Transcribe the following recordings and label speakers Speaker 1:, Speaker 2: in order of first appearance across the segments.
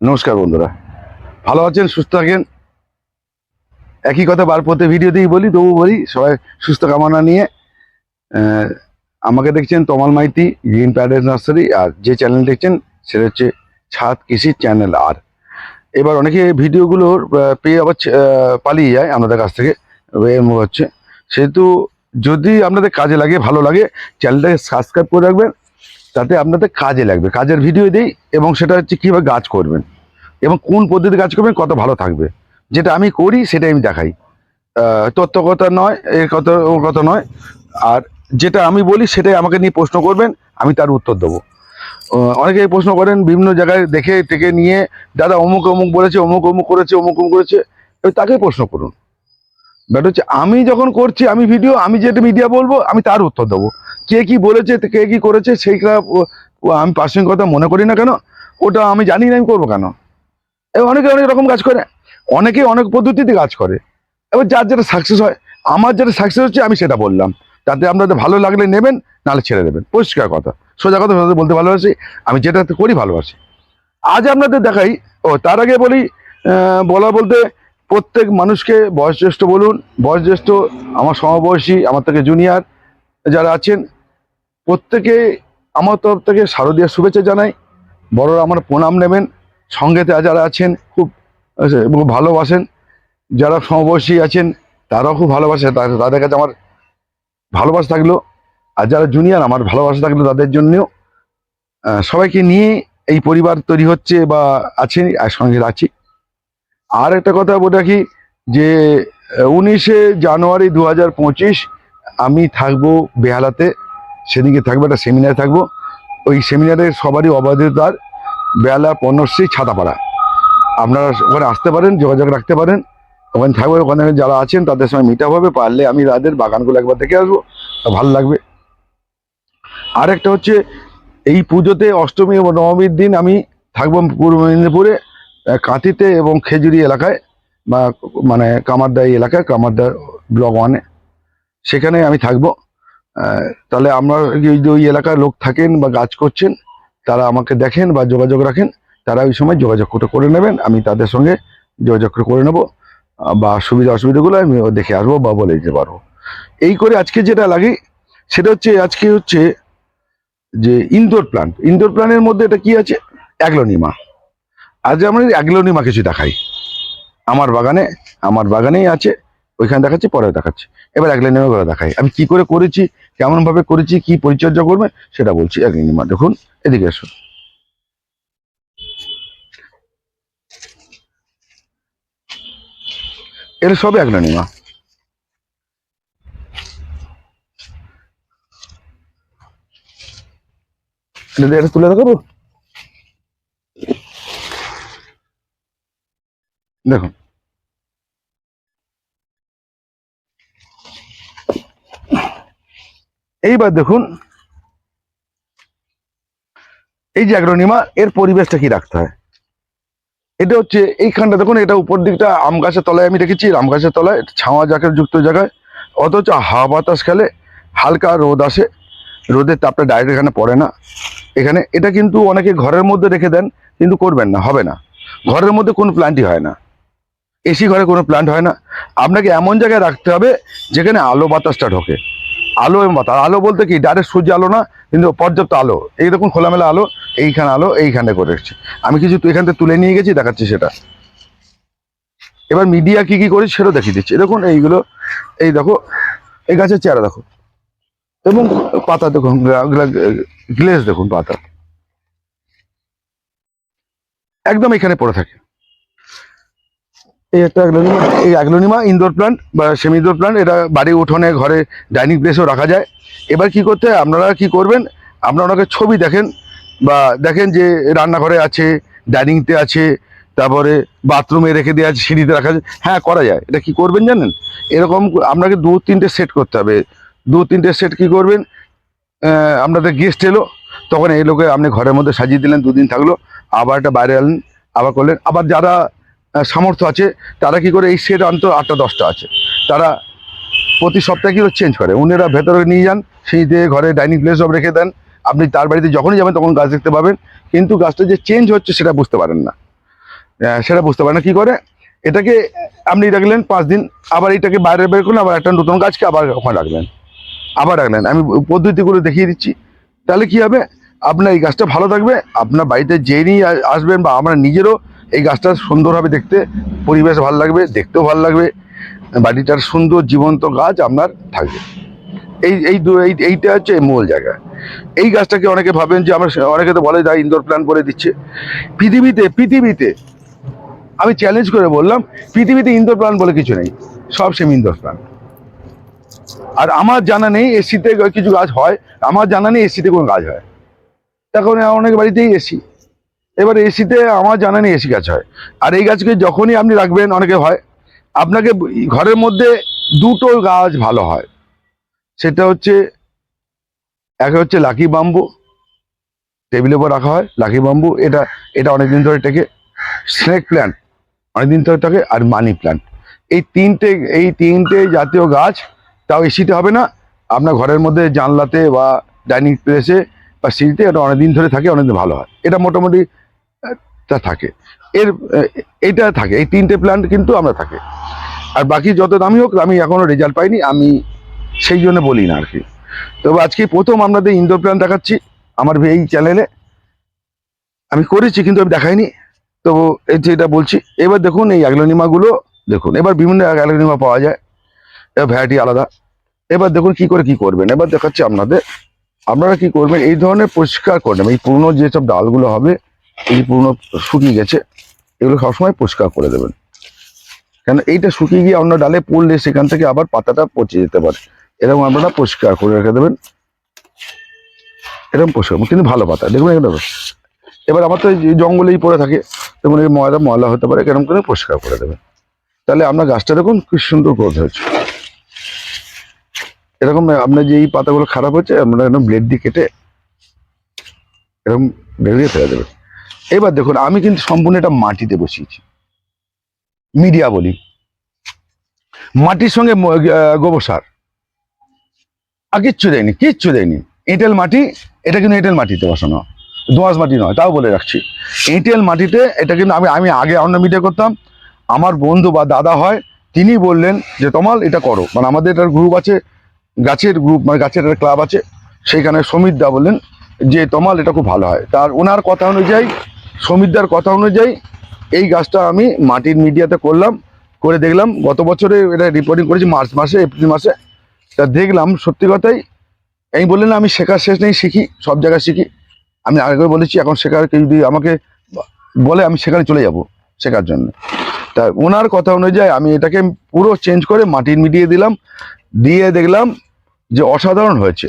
Speaker 1: নমস্কার বন্ধুরা। ভালো আছেন, সুস্থ থাকেন? একই কথা বার প্রতি ভিডিওতেই বলি তবু বলি, সবাই সুস্থ কামনা নিয়ে আমাকে দেখছেন Tamal Maity green parent nursery আর যে চ্যানেল দেখছেন, সেটা হচ্ছে ছাদ কৃষি চ্যানেল আর এবার অনেকে ভিডিওগুলো পেয়ে আবার পালিয়ে যায় আপনাদের কাছ থেকে হচ্ছে, সেহেতু যদি আপনাদের কাজে লাগে, ভালো লাগে চ্যানেলটাকে সাবস্ক্রাইব করে রাখবেন তাতে আপনাদের কাজে লাগবে। কাজের ভিডিও দিই এবং সেটা হচ্ছে কীভাবে গাছ করবেন এবং কোন পদ্ধতি কাজ করবেন কত ভালো থাকবে। যেটা আমি করি সেটাই আমি দেখাই। তথ্য কথা নয় এর কথা ওর কথা নয়। আর যেটা আমি বলি সেটাই আমাকে নিয়ে প্রশ্ন করবেন আমি তার উত্তর দেবো। আহ, অনেকে প্রশ্ন করেন বিভিন্ন জায়গায় দেখে টেকে নিয়ে দাদা অমুক অমুক বলেছে অমুক অমুক করেছে অমুক অমুক করেছে তাকেই প্রশ্ন করুন। ব্যাট হচ্ছে আমি যখন করছি, আমি ভিডিও আমি যেটা মিডিয়া বলব, আমি তার উত্তর দেবো। কে কি বলেছে, কে কি করেছে ও আমি পার্সোনাল কথা মনে করি না কেন? ওটা আমি জানি না, আমি করব কেন? এবার অনেকে অনেক রকম কাজ করে। অনেকে অনেক পদ্ধতিতে কাজ করে। এবার যার যেটা সাকসেস হয়, আমার যেটা সাকসেস হচ্ছে, আমি সেটা বললাম। তাতে আপনাদের ভালো লাগলে নেবেন, নাহলে ছেড়ে দেবেন। পরিষ্কার কথা। সোজা কথা সোজা বলতে ভালোবাসি, আমি যেটা করি ভালোবাসি। আজ আপনাদের দেখাই, ও, তার আগে বলি বলা বলতে প্রত্যেক মানুষকে বয়োজ্যেষ্ঠ বলুন, বয়োজ্যেষ্ঠ, আমার সমবয়সী, আমার থেকে জুনিয়র যারা আছেন, প্রত্যেকে আমার তরফ থেকে শারদীয় শুভেচ্ছা জানাই। বড়রা আমার প্রণাম নেবেন। সঙ্গেতে যারা আছেন, খুব ভালোবাসেন, যারা সমবয়সী আছেন, তারাও খুব ভালোবাসে তাদের কাছে আমার ভালোবাসা থাকল। আর যারা জুনিয়র আমার ভালোবাসা থাকল তাদের জন্যও। সবাইকে নিয়ে এই পরিবার তৈরি হচ্ছে বা আছে সঙ্গে আছি। আর একটা কথা বলে রাখি যে উনিশে জানুয়ারি দু হাজার পঁচিশ আমি থাকব বেহালাতে সেদিকে থাকব, একটা সেমিনার থাকব। ওই সেমিনারে সবারই অবাধিতার বেহালা পণ্যশ্রী ছাতাপাড়া। আপনারা ওখানে আসতে পারেন, যোগাযোগ রাখতে পারেন। ওখানে থাকবে, ওখানে যারা আছেন তাদের সঙ্গে মিট হবে, পারলে আমি তাদের বাগানগুলো একবার দেখে আসব, ভালো লাগবে। আর একটা হচ্ছে, এই পুজোতে অষ্টমী এবং নবমীর দিন আমি থাকব পূর্ব মেদিনীপুরে। কাঁথিতে এবং খেজুরি এলাকায় বা মানে কামারদা এই এলাকায় কামারদা ব্লক ওয়ানে। সেখানে আমি থাকব। তাহলে আমরা যদি ওই এলাকার লোক থাকেন বা কাজ করছেন, তারা আমাকে দেখেন বা যোগাযোগ রাখেন, তারা ওই সময় যোগাযোগ করে নেবেন। আমি তাদের সঙ্গে যোগাযোগ করে নেব। বা সুবিধা অসুবিধাগুলো আমি দেখে আসব বা বলে দিতে পারব। এই করে আজকে যেটা লাগে, সেটা হচ্ছে আজকে হচ্ছে যে ইনডোর প্ল্যান্ট ইনডোর প্ল্যান্টের মধ্যে এটা কি আছে? অ্যাগ্লোনিমা। আজ আমরা অ্যাগ্লোনিমা কিছু দেখাই আমার বাগানে, আমার বাগানেই আছে, ওইখানে দেখাচ্ছি পরে দেখাচ্ছি। এবার অ্যাগ্লোনিমা করে দেখাই আমি কি করে করেছি কেমন ভাবে করেছি, কি পরিচর্যা করবে, সেটা বলছি অ্যাগ্লোনিমা দেখুন, এদিকে এসো এটা সব অ্যাগ্লোনিমা এটা তুলে দেখাবো? দেখুন। এইবার দেখুন, এই যে অ্যাগ্রোনিমা এর পরিবেশটা কি রাখতে হয়? এটা হচ্ছে এইখানটা দেখুন, এটা উপর দিকটা আম গাছের তলায় আমি রেখেছি, আম গাছের তলায় ছাওয়া জাকের যুক্ত জায়গায়। অথচ হাওয়া বাতাস খেলে হালকা রোদ আসে, রোদের তাপটা ডাইরেক্ট এখানে পড়ে না। এখানে এটা কিন্তু অনেকে ঘরের মধ্যে রেখে দেন, কিন্তু করবেন না, হবে না। ঘরের মধ্যে কোনো প্ল্যান্টই হয় না। এসি ঘরে কোনো প্ল্যান্ট হয় না। আপনাকে এমন জায়গায় রাখতে হবে যেখানে আলো বাতাসটা ঢোকে। আলো এবং বাতাস। আলো বলতে কি? ডাইরেক্ট সূর্য আলো না, কিন্তু পর্যাপ্ত আলো। এই দেখুন খোলামেলা আলো, এইখানে আলো, এইখানে করে রেখেছি আমি কিছু এখান থেকে তুলে নিয়ে গেছি, দেখাচ্ছি সেটা। এবার মিডিয়া কি কি করি সেটাও দেখিয়ে দিচ্ছি। দেখুন এইগুলো, এই দেখো, এই গাছের চেহারা দেখো। এবং পাতা দেখুন গ্লেজ দেখুন পাতা। একদম এখানে পড়ে থাকে। এই একটা অ্যাগ্লোনিমা, এই অ্যাগ্লোনিমা ইনডোর প্ল্যান্ট বা সেমি ইনডোর প্ল্যান্ট এটা বাড়ি উঠোনে, ঘরে ডাইনিং প্লেসেও রাখা যায়। এবার কি করতে আপনারা কি করবেন, আপনারা ওনাকে ছবি দেখেন বা দেখেন যে রান্নাঘরে আছে ডাইনিংতে আছে, তারপরে বাথরুমে রেখে দেওয়া আছে, সিঁড়িতে রাখা আছে। হ্যাঁ করা যায়। এটা কি করবেন জানেন? এরকম আপনাকে দু তিনটে সেট করতে হবে। দু তিনটে সেট কি করবেন? আপনাদের গেস্ট এলো, তখন এই লোকে আপনি ঘরের মধ্যে সাজিয়ে দিলেন, দুদিন থাকল, আবার একটা বাইরে আনলেন আবার করলেন। আবার যারা সামর্থ্য আছে। তারা কি করে এই সেট অন্ত আটটা, দশটা আছে। তারা প্রতি সপ্তাহে কি চেঞ্জ করে। উনিরা ভেতরে নিয়ে যান, সেই দিয়ে ঘরে ডাইনিং প্লেস সব রেখে দেন। আপনি তার বাড়িতে যখনই যাবেন তখন গাছ দেখতে পাবেন। কিন্তু গাছটা যে চেঞ্জ হচ্ছে সেটা বুঝতে পারেন না। সেটা বুঝতে পারেন না। কী করে? এটাকে আপনি রাখলেন পাঁচ দিন, আবার এটাকে বাইরে বের করলেন, আবার একটা নতুন গাছকে আবার ওখানে রাখলেন। আবার রাখলেন। আমি পদ্ধতিগুলো দেখিয়ে দিচ্ছি। তাহলে কি হবে? আপনার এই গাছটা ভালো থাকবে। আপনার বাড়িতে যেই নিয়ে আসবেন বা আমরা নিজেরও এই গাছটা সুন্দর হবে দেখতে, পরিবেশ ভালো লাগবে, দেখতেও ভালো লাগবে। বাড়িটার সুন্দর জীবন্ত গাছ আপনার থাকবে। এই এই এইটা হচ্ছে মূল জায়গা। এই গাছটাকে অনেকে ভাবেন যে আমরা, অনেকে তো বলে যা ইনডোর প্ল্যান করে দিচ্ছে। পৃথিবীতে পৃথিবীতে, আমি চ্যালেঞ্জ করে বললাম, পৃথিবীতে ইনডোর প্ল্যান বলে কিছু নেই, সব সেম ইনডোর প্ল্যান আর আমার জানা নেই এসিতে কিছু গাছ হয়, আমার জানা নেই এসিতে কোনো গাছ হয়। এখন অনেক বাড়িতেই এসি এবার এসিতে আমার জানা নেই এসি গাছ হয়। আর এই গাছকে যখনই আপনি রাখবেন, অনেকে হয়, আপনাকে ঘরের মধ্যে দুটো গাছ ভালো হয়। সেটা হচ্ছে একটা হচ্ছে লাকি বাম্বু, টেবিলের উপর রাখা হয়, লাকি বাম্বু, এটা এটা অনেকদিন ধরে টেকে, স্নেক প্ল্যান্ট, অনেকদিন ধরে থাকে, আর মানি প্ল্যান্ট। এই তিনটে এই তিনটে জাতীয় গাছ, তাও এসিতে হবে না। আপনার ঘরের মধ্যে জানলাতে বা ডাইনিং প্লেসে বা সিঁড়িতে এটা অনেকদিন ধরে থাকে, অনেকদিন ভালো হয়। এটা মোটামুটি তা থাকে। এর এইটা থাকে। এই তিনটে প্ল্যান্ট কিন্তু আমরা থাকে। আর বাকি যত দামি হোক, আমি এখনও রেজাল্ট পাইনি। আমি সেই জন্য বলি না আর কি তবে আজকে প্রথম আপনাদের ইনডোর প্ল্যান দেখাচ্ছি, আমার এই চ্যানেলে আমি করেছি কিন্তু আমি দেখাইনি। তো এই যে এটা বলছি, এবার দেখুন এই অ্যাগ্লোনিমাগুলো দেখুন, এবার বিভিন্ন অ্যাগ্লোনিমা পাওয়া যায়। এবার ভ্যারাইটি আলাদা। এবার দেখুন কি করে কি করবেন। এবার দেখাচ্ছি আপনাদের, আপনারা কি করবেন? এই ধরনের পরিষ্কার করে নেবেন। এই পুরনো যেসব ডালগুলো হবে এই পুরনো শুকিয়ে গেছে, এগুলো সবসময় পরিষ্কার করে দেবেন। কেন এইটা শুকিয়ে গিয়ে অন্য ডালে পড়লে সেখান থেকে আবার পাতাটা পচে যেতে পারে। এরকম আপনারা পরিষ্কার করে রেখে দেবেন। এরকম পরিষ্কার, কিন্তু ভালো পাতা দেখবেন এগুলো এবার আমার তো জঙ্গলেই পড়ে থাকে, দেখুন এই ময়লা ময়লা হতে পারে কেরম করে পরিষ্কার করে দেবেন। তাহলে আপনার গাছটা দেখুন কি সুন্দর গ্রোথ হয়েছে। এরকম আপনার যে এই পাতাগুলো খারাপ হচ্ছে আপনারা এরকম ব্লেড দিয়ে কেটে এরকম বেরিয়ে ফেলে দেবেন। এবার দেখুন, আমি কিন্তু সম্পূর্ণ এটা মাটিতে বসিয়েছি। মিডিয়া বলি। মাটির সঙ্গে গোবর সার। আর কিচ্ছু দেয়নি কিচ্ছু দেয়নি। এঁটেল মাটি, এটা কিন্তু এঁটেল মাটিতে বসানো। দোঁয়াশ মাটি নয়, তাও বলে রাখছি। এঁটেল মাটিতে, এটা কিন্তু আমি আমি আগে অন্য মিডিয়া করতাম। আমার বন্ধু বা দাদা হয়, তিনি বললেন যে, তমাল, এটা করো। মানে আমাদের একটা গ্রুপ আছে, গাছের গ্রুপ মানে গাছের একটা ক্লাব আছে, সেইখানে দা বললেন যে, তমাল, এটা খুব ভালো হয়। তার, ওনার কথা অনুযায়ী সমীরদার কথা অনুযায়ী এই গাছটা আমি মাটির মিডিয়াতে করলাম, করে দেখলাম। গত বছরে এটা রিপোর্টিং করেছি, মার্চ মাসে, এপ্রিল মাসে। তা দেখলাম, সত্যি কথাই আমি বললেন আমি শেখার শেষ নেই, শিখি, সব জায়গায় শিখি। আমি আগে বলেছি, এখন শেখার কেউ যদি আমাকে বলে, আমি সেখানে চলে যাব শেখার জন্য। তা ওনার কথা অনুযায়ী আমি এটাকে পুরো চেঞ্জ করে মাটির মিডিয়ে দিলাম, দিয়ে দেখলাম যে অসাধারণ হয়েছে।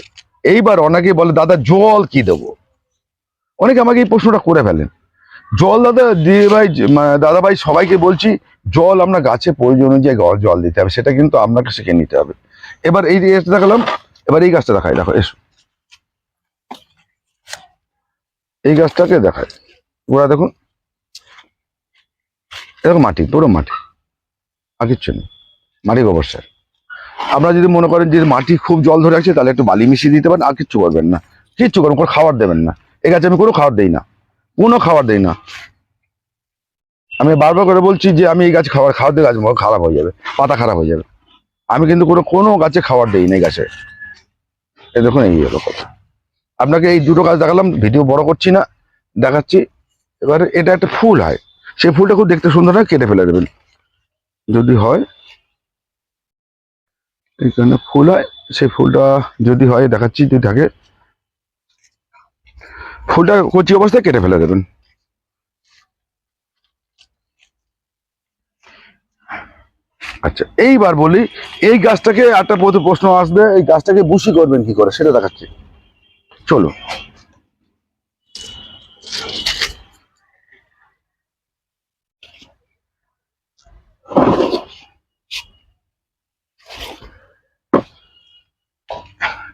Speaker 1: এইবার অনেকে বলে, দাদা, জল কি দেবো? অনেকে আমাকে এই প্রশ্নটা করে ফেলেন। জল দাদা, দিয়ে ভাই দাদা ভাই, সবাইকে বলছি, জল আমরা গাছে প্রয়োজন অনুযায়ী জল দিতে হবে, সেটা কিন্তু আপনাকে শিখে নিতে হবে। এবার এই গাছটা দেখালাম, এবার এই গাছটা দেখাই, দেখো, এসো। এই গাছটাকে দেখায় ওরা দেখুন, এরকম মাটি, পুরো মাটি, আর কিচ্ছু নেই, মাটি গোবর সার। আপনারা যদি মনে করেন যে মাটি খুব জল ধরে আছে, তাহলে একটু বালি মিশিয়ে দিতে পারেন, আর কিচ্ছু করবেন না, কিচ্ছু করবেন, কোনো খাবার দেবেন না। এই গাছে আমি কোনো খাবার দিই না। কোনো খাবার দেই না। আমি বারবার করে বলছি যে, আমি এই গাছ খাবার খাওয়ার দিয়ে গাছ খারাপ হয়ে যাবে পাতা খারাপ হয়ে যাবে। আমি কিন্তু কোনো কোনো গাছে খাবার দেই না এই গাছে। এ দেখুন, এই হলো কথা। আপনাকে এই দুটো গাছ দেখালাম, ভিডিও বড় করছি না, দেখাচ্ছি। এবার এটা একটা ফুল হয়। সেই ফুলটা খুব দেখতে সুন্দর হয়, কেটে ফেলে দেবেন। যদি হয় এইখানে ফুল হয়। সেই ফুলটা যদি হয়, দেখাচ্ছি যদি থাকে। ফুলটা কচি অবস্থায় কেটে ফেলে দেবেন। আচ্ছা এইবার বলি, এই গাছটাকে একটা প্রশ্ন আসবে, এই গাছটাকে বুশি করবেন কি করে, সেটা দেখাচ্ছি। চলো।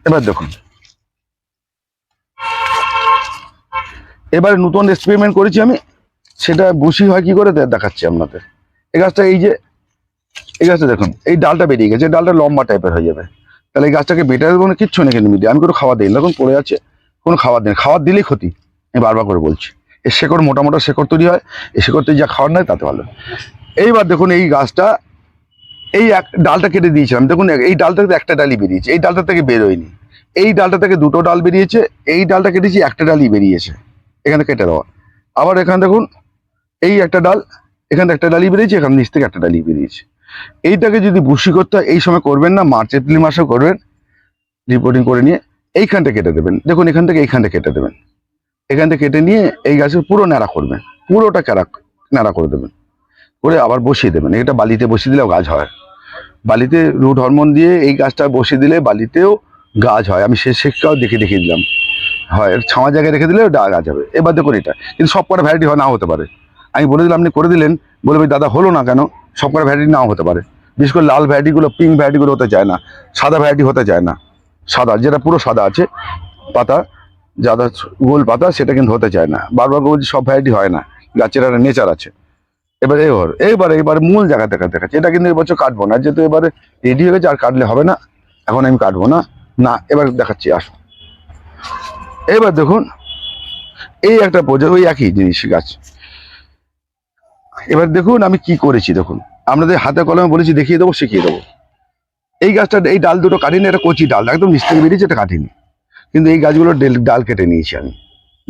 Speaker 1: এবার দেখুন এবার নতুন এক্সপেরিমেন্ট করেছি আমি, সেটা বুশি হয় কি করে দেখাচ্ছি আপনাদের। এই গাছটা এই যে, এই গাছটা দেখুন, এই ডালটা বেরিয়ে গেছে ডালটা লম্বা টাইপের হয়ে যাবে। তাহলে এই গাছটাকে বেটে দেবো না কিচ্ছু নেই কিন্তু আমি কোনো খাবার দিই না দেখুন পড়ে আছে, কোনো খাবার দিই খাবার দিলেই ক্ষতি, আমি বারবার করে বলছি। এর শেকড় মোটা মোটা শেকড় তৈরি হয় এই শেকড় তৈরি যা খাওয়ার নয়, তাতে ভালো। এইবার দেখুন এই গাছটা, এই এক ডালটা কেটে দিয়েছিলাম, দেখুন এই ডালটা একটা ডালই বেরিয়েছে, এই ডালটা থেকে বেরোয়নি। এই ডালটা থেকে দুটো ডাল বেরিয়েছে, এই ডালটা কেটেছি, একটা ডালই বেরিয়েছে। এখানে কেটে দেওয়া। আবার এখানে দেখুন, এই একটা ডাল, এখানে একটা ডালি বেরিয়েছে, এখানে নিচ থেকে একটা ডালি বেরিয়েছে। এইটাকে যদি বুসি করতে হয়, এই সময় করবেন না, মার্চ, এপ্রিল মাসেও করবেন রিপোর্টিং করে নিয়ে এইখানটা কেটে দেবেন। দেখুন, এখান থেকে এইখানটা কেটে দেবেন। এখান থেকে কেটে নিয়ে এই গাছের পুরো ন্যাড়া করবেন, পুরোটা ক্যারা, ন্যাড়া করে দেবেন। করে আবার বসিয়ে দেবেন। এটা বালিতে বসিয়ে দিলেও গাছ হয়। বালিতে রুট হরমোন দিয়ে এই গাছটা বসিয়ে দিলে বালিতেও গাছ হয়। আমি সে শিক্ষাও দেখে দেখিয়ে দিলাম। হয় ছাওয়া জায়গায় রেখে দিলে ওটা গাছ হবে। এবার দেখুন এটা। কিন্তু সব কটা ভ্যারাইটি হয় না হতে পারে। আমি বলে দিলাম, আপনি করে দিলেন, বলবে, দাদা, হলো না কেন? সব কটা ভ্যারাইটি নাও হতে পারে। বিশেষ করে লাল ভ্যারাইটিগুলো পিঙ্ক ভ্যারাইটিগুলো হতে চায় না। সাদা ভ্যারাইটি হতে চায় না। সাদা, যেটা পুরো সাদা আছে, পাতা, যাদা, গোল পাতা, সেটা কিন্তু হতে চায় না। বারবার বলছি, সব ভ্যারাইটি হয় না। গাছের একটা নেচার আছে। এবার এবার, এইবার এইবার মূল জায়গা দেখা দেখাচ্ছে। এটা কিন্তু এবছর কাটবো না। যেহেতু এবারে রেডি হয়ে গেছে, আর কাটলে হবে না। এখন আমি কাটবো না। না, এবার দেখাচ্ছি আসুন এবার দেখুন, এই একটা প্রজেক্ট ওই একই জিনিস গাছ। এবার দেখুন আমি কি করেছি, দেখুন। আপনাদের হাতে কলমে বলেছি, দেখিয়ে দেবো, শিখিয়ে দেবো। এই গাছটা এই ডাল দুটো কাটিনি, এটা কচি ডাল, একদম থেকে বেরিয়েছে, এটা কাটিনি। কিন্তু এই গাছগুলো ডেল- কেটে নিয়েছি আমি,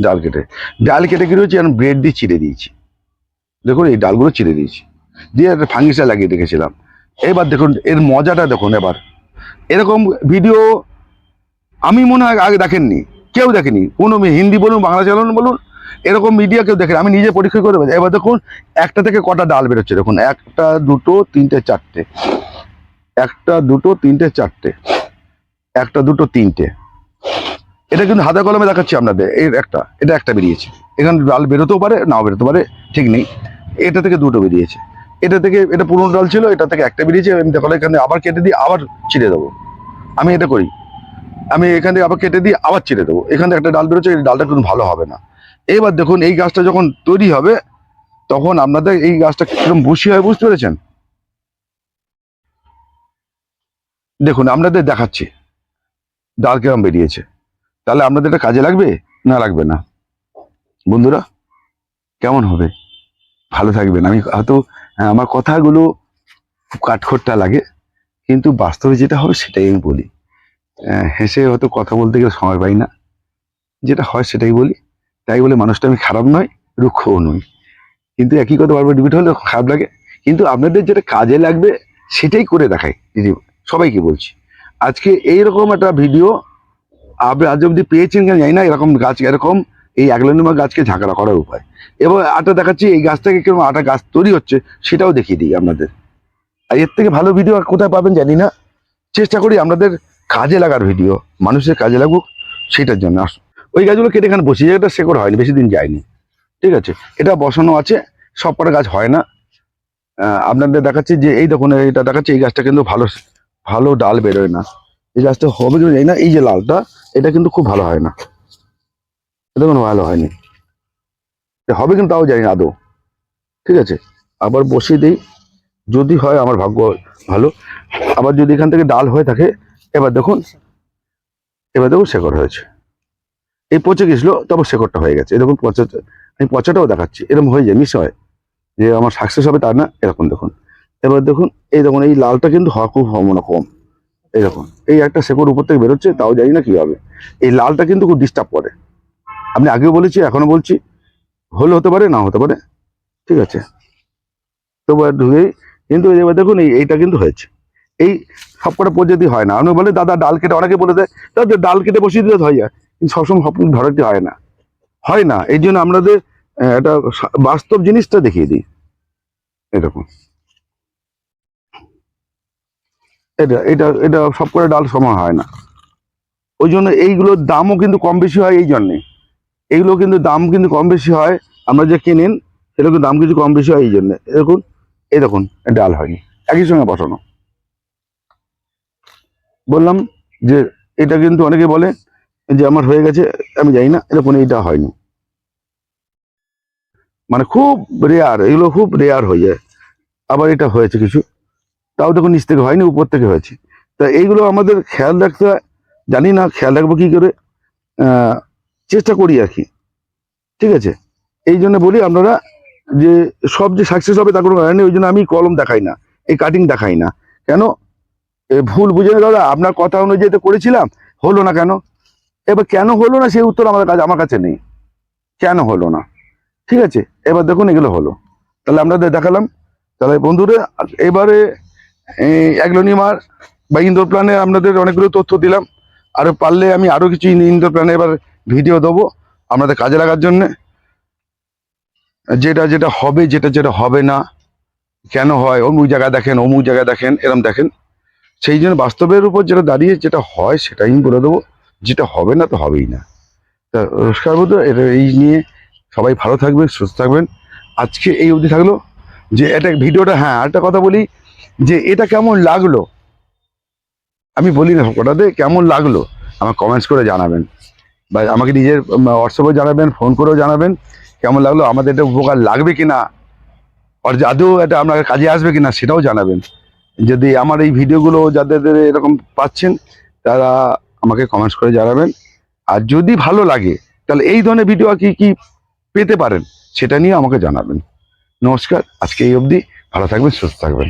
Speaker 1: ডাল কেটে। ডাল কেটে কি রয়েছে, আমি ব্রেড দিয়ে চিড়ে দিয়েছি। দেখুন, এই ডালগুলো চিড়ে দিয়েছি। দিয়ে একটা ফাঙ্গিসা লাগিয়ে রেখেছিলাম। এবার দেখুন, এর মজাটা দেখুন এবার। এরকম ভিডিও আমি মনে হয় আগে দেখেননি। কেউ দেখেনি। কোনো হিন্দি বলুন, বাংলা চ্যানেল বলুন, এরকম মিডিয়া কেউ দেখেনি। আমি নিজে পরীক্ষা করে। এবার দেখুন, একটা থেকে কটা ডাল বেরোচ্ছে। দেখুন, একটা, দুটো, তিনটে, চারটে। একটা, দুটো, তিনটে, চারটে। একটা, দুটো, তিনটে। এটা কিন্তু হাতে কলমে দেখাচ্ছি আপনাদের। এর একটা, এটা একটা বেরিয়েছে। এখানে ডাল বেরোতেও পারে, নাও বেরোতে পারে, ঠিক নেই। এটা থেকে দুটো বেরিয়েছে। এটা থেকে, এটা পুরনো ডাল ছিল, এটা থেকে একটা বেরিয়েছে, আমি দেখো এখানে, আবার কেটে দিয়ে আবার ছিঁড়ে দেবো। আমি এটা করি। আমি এখান থেকে আবার কেটে দিয়ে আবার ছিঁড়ে দেবো। এখান থেকে একটা ডাল বেরোচ্ছে এই ডালটা কিন্তু ভালো হবে না। এবার দেখুন এই গাছটা যখন তৈরি হবে তখন আপনাদের এই গাছটা কীরকম বসি হয় বুঝতে পেরেছেন? দেখুন আপনাদের দেখাচ্ছি। ডাল কিরম বেরিয়েছে। তাহলে আপনাদের এটা কাজে লাগবে না লাগবে না? বন্ধুরা কেমন হবে? ভালো থাকবেন। আমি হয়তো হ্যাঁ, আমার কথাগুলো খুব কাঠখোট্টা লাগে কিন্তু বাস্তবে যেটা হবে সেটাই আমি বলি। হেসে হয়তো কথা বলতে গেলে সময় পাই না। যেটা হয় সেটাই বলি। তাই বলে মানুষটা আমি খারাপ নয় রুক্ষও নই। কিন্তু একই কথা বারবার রিপিট হলে খারাপ লাগে। কিন্তু আপনাদের যেটা কাজে লাগবে সেটাই করে দেখাই। দিদি সবাইকে বলছি, আজকে এই রকম একটা ভিডিও আপনি আজ অব্দি পেয়েছেন কিনা জানি না, এরকম গাছ, এরকম এই একলেন্ডমা গাছকে ঝাঁকড়া করার উপায়। এবার আটা দেখাচ্ছি, এই গাছ থেকে কেমন আটা গাছ তৈরি হচ্ছে সেটাও দেখিয়ে দিই আপনাদের। আর এর থেকে ভালো ভিডিও আর কোথায় পাবেন জানি না। চেষ্টা করি আপনাদের কাজে লাগার ভিডিও, মানুষের কাজে লাগুক, সেটার জন্য। আসুন ওই গাছগুলো কেটে এখানে বসিয়ে এটা শেকড় হয়নি, বেশি দিন যায়নি। ঠিক আছে? এটা বসানো আছে, সব কটা গাছ হয় না। আপনাদের দেখাচ্ছি যে এই দেখুন, এটা দেখাচ্ছে, এই গাছটা কিন্তু ভালো ভালো ডাল বেরোয় না। এই গাছটা হবে কিন্তু জানি না, এই যে লালটা, এটা কিন্তু খুব ভালো হয় না। এটা কোনো ভালো হয়নি। হবে কিন্তু তাও জানি না আদৌ। ঠিক আছে? আবার বসিয়ে দিই। যদি হয়, আমার ভাগ্য ভালো। আবার যদি এখান থেকে ডাল হয়ে থাকে এবার দেখুন এবার দেখুন শেকড় হয়েছে। এই পচে গেছিল তারপর শেকড়টা হয়ে গেছে। এরকম পচা আমি পচাটাও দেখাচ্ছি এরকম হয়ে যায় মিস হয়। যে আমার সাকসেস হবে তা না এরকম দেখুন। এবার দেখুন এই দেখুন এই লালটা কিন্তু হওয়া খুব সম্ভাবনা কম। এই দেখুন এই একটা শেকড় উপর থেকে বেরোচ্ছে তাও জানি না কি হবে। এই লালটা কিন্তু খুব ডিস্টার্ব করে। আমি আগেও বলেছি এখনও বলছি হলে হতে পারে না হতে পারে ঠিক আছে। আর ঢুকেই কিন্তু এবার দেখুন এই এইটা কিন্তু হয়েছে। এই সবকটা প্রজাতি হয় না। আমি বলে দাদা ডাল কেটে অনেকে বলে দেয় দাদা ডাল কেটে বসিয়ে দিলে হয়ে যায়। কিন্তু সবসময় সব ধরাতে হয় না। হয় না। এই জন্য আহ, একটা বাস্তব জিনিসটা দেখিয়ে দিই। এরকম। এটা এটা এটা সব করে ডাল সময় হয় না। ওই জন্য এইগুলোর দামও কিন্তু কম বেশি হয় এই জন্যে। এইগুলো কিন্তু দাম কিন্তু কম বেশি হয় আমরা যে কেনেন সেটা কিন্তু দাম কিছু কম বেশি হয় এই জন্যে। দেখুন এই দেখুন ডাল হয়নি। একই সঙ্গে বসানো। বললাম যে এটা কিন্তু অনেকে বলে যে আমার হয়ে গেছে, আমি জানি না, এরকম এইটা হয়নি। মানে খুব রেয়ার এগুলো খুব রেয়ার হয়ে যায়। আবার এটা হয়েছে কিছু, তাও দেখুন নিচ থেকে হয়নি, উপর থেকে হয়েছে। তা এইগুলো আমাদের খেয়াল রাখতে জানি না খেয়াল রাখব কি করে চেষ্টা করি আর কি। ঠিক আছে? এই জন্য বলি আপনারা যে সব যে সাকসেস হবে তা কোনো কারণ ওই জন্য আমি কলম দেখাই না, এই কাটিং দেখাই না। কেন? ভুল বুঝে না দাদা, আপনার কথা অনুযায়ী তো করেছিলাম। হলো না কেন? এবার কেন হলো না সেই উত্তর আমাদের কাছে আমার কাছে নেই। কেন হলো না? ঠিক আছে, এবার দেখুন এগুলো হলো। তাহলে আপনাদের দেখালাম। তাহলে বন্ধুরা এবারে অ্যাগ্লোনিমার বা ইন্দোর প্ল্যানে আপনাদের অনেকগুলো তথ্য দিলাম। আরও পারলে আমি আরও কিছু ইন্দোর প্ল্যানে এবার ভিডিও দেবো আপনাদের কাজে লাগার জন্য। যেটা যেটা হবে, যেটা যেটা হবে না, কেন হয়, অমুক জায়গায় দেখেন, অমুক জায়গায় দেখেন, এরম দেখেন। সেই জন্য বাস্তবের উপর যেটা দাঁড়িয়ে যেটা হয় সেটাই আমি বলে দেবো। যেটা হবে না তো হবেই না। তা, নমস্কার বন্ধু এটা এই নিয়ে সবাই ভালো থাকবেন, সুস্থ থাকবেন। আজকে এই অবধি থাকল যে এটা ভিডিওটা হ্যাঁ আরেকটা কথা বলি যে এটা কেমন লাগল? আমি বলি না ওটাতে কেমন লাগল? আমার কমেন্টস করে জানাবেন। বা আমাকে নিজের হোয়াটসঅ্যাপে জানাবেন ফোন করেও জানাবেন কেমন লাগল, আমাদের এটা উপকার লাগবে কি না আর আদৌ এটা আপনার কাজে আসবে কি না সেটাও জানাবেন। যদি আমার এই ভিডিওগুলো যাদের এরকম পাচ্ছেন, তারা আমাকে কমেন্টস করে জানাবেন। আর যদি ভালো লাগে, তাহলে এই ধরনের ভিডিও কি কি পেতে পারেন, সেটা নিয়ে আমাকে জানাবেন। নমস্কার, আজকে এই অবধি। ভালো থাকবেন, সুস্থ থাকবেন।